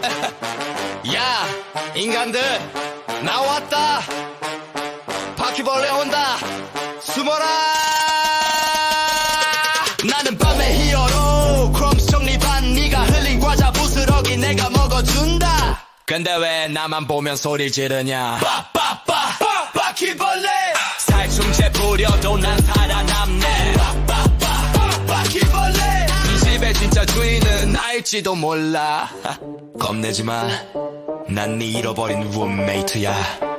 야, 인간들, 나왔다. 바퀴벌레 온다. 숨어라. 나는 밤의 히어로. 크롬스 정리 반 네가 흘린 과자 부스러기 내가 먹어준다. 근데 왜 나만 보면 소리 지르냐? 빠빠빠 바퀴벌레. 살충제 뿌려도 난 살아남네. 진짜 주인은 나일지도 몰라. 겁내지 마. 난네 잃어버린 룸메이트야.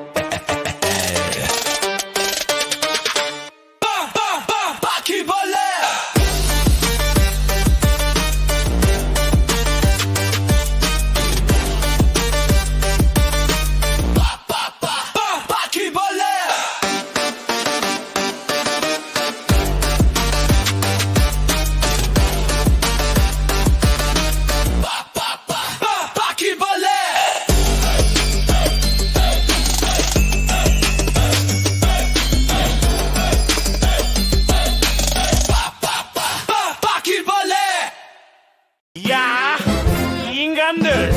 인간들,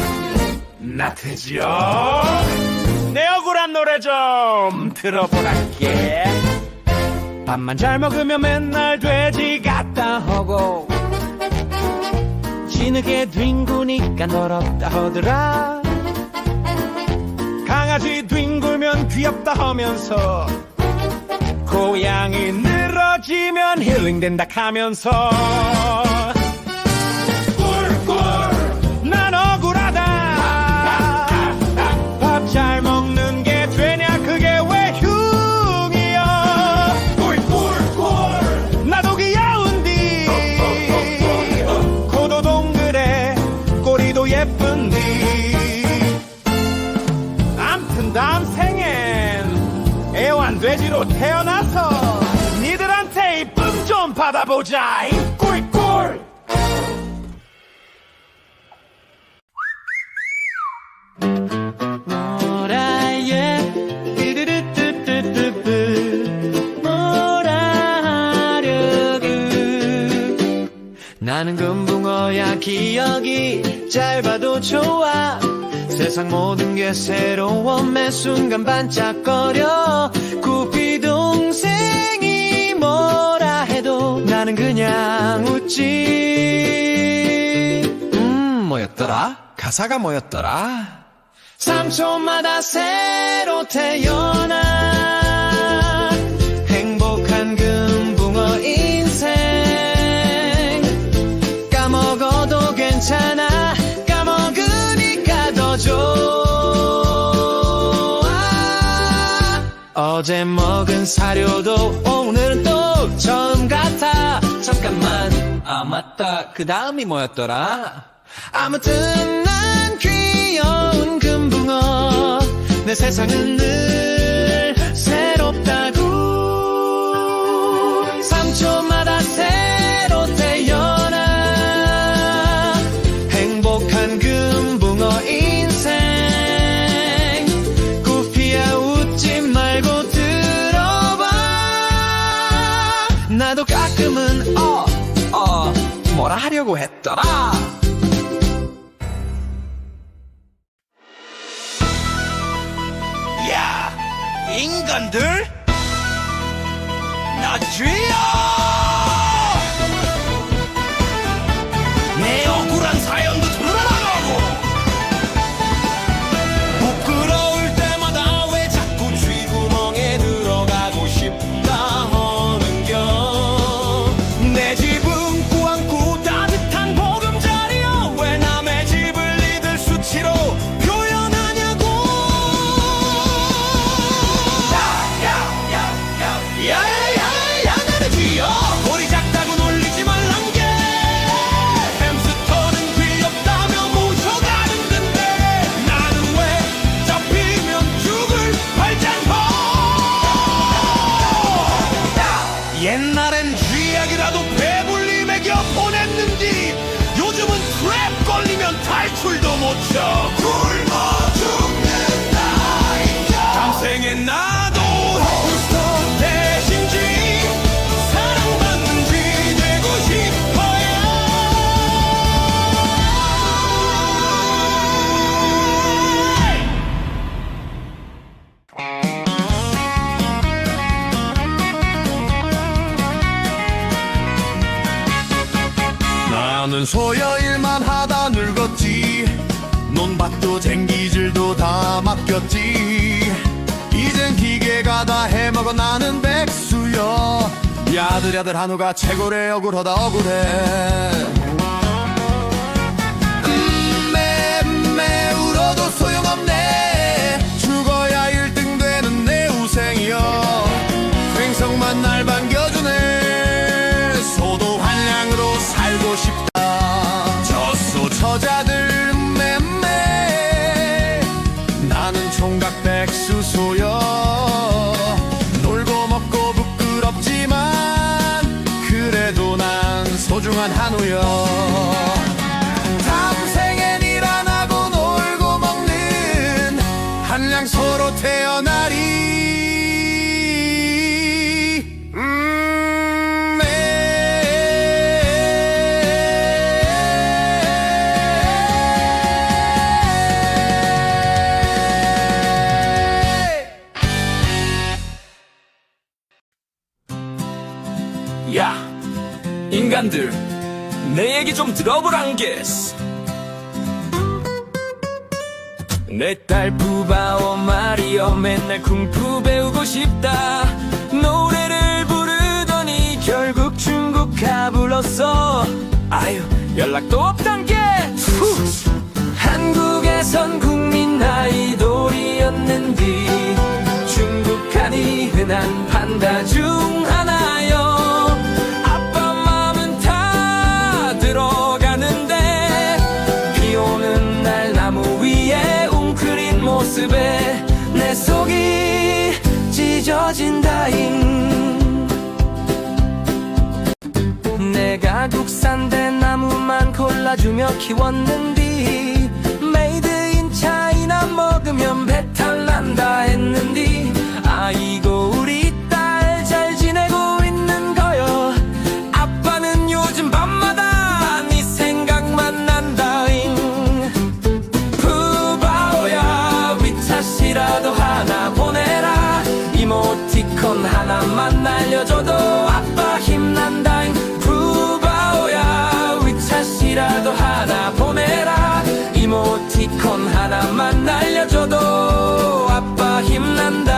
나트지요. 내 억울한 노래 좀 들어보랄게. 밥만 잘 먹으면 맨날 돼지 같다 하고 진흙에 뒹구니까 더럽다 하더라. 강아지 뒹굴면 귀엽다 하면서 고양이 늘어지면 힐링된다 하면서 예쁜디 암튼 다음 생엔 애완돼지로 태어나서 니들한테 이쁨 좀 받아보자 이 꿀꿀! 나는 금붕어야 기억이 짧아도 좋아 세상 모든 게 새로워 매 순간 반짝거려 구피 동생이 뭐라 해도 나는 그냥 웃지 음 뭐였더라? 가사가 뭐였더라? 3초마다 새로 태어나 괜찮아. 까먹으니까 더 좋아. 어제 먹은 사료도 오늘은 또 처음 같아. 잠깐만. 아 맞다. 그 다음이 뭐였더라? 아무튼 난 귀여운 금붕어. 내 세상은 늘 뭐라 하려고 했더라 야, 인간들! 나 죄야! 바뀌었지. 이젠 기계가 다 해먹어 나는 백수여. 야들야들 한우가 최고래. 억울하다 억울해. 음메메 울어도 소용없네. 죽어야 1등 되는 내 우생이여. 횡성만 날 반겨주네. 소도 한량으로 살고 싶다. 젖소 처자들 인간들 내 얘기 좀 들어보란 게스 내 딸 부바오 마리오 맨날 쿵푸 배우고 싶다. 노래를 부르더니 결국 중국 가불렀어. 아유 연락도 없단 게. 후. 한국에선 국민 아이돌이었는디 중국하니 흔한 판다 중 찢어진다잉 내가 국산된 나무만 골라주며 키웠는디 메이드 인 차이나 먹으면 배탈 난다 했는디 아이고 날려줘도 아빠 힘난다잉. 푸바오야 위챗이라도 하나 보내라. 이모티콘 하나만 날려줘도 아빠 힘난다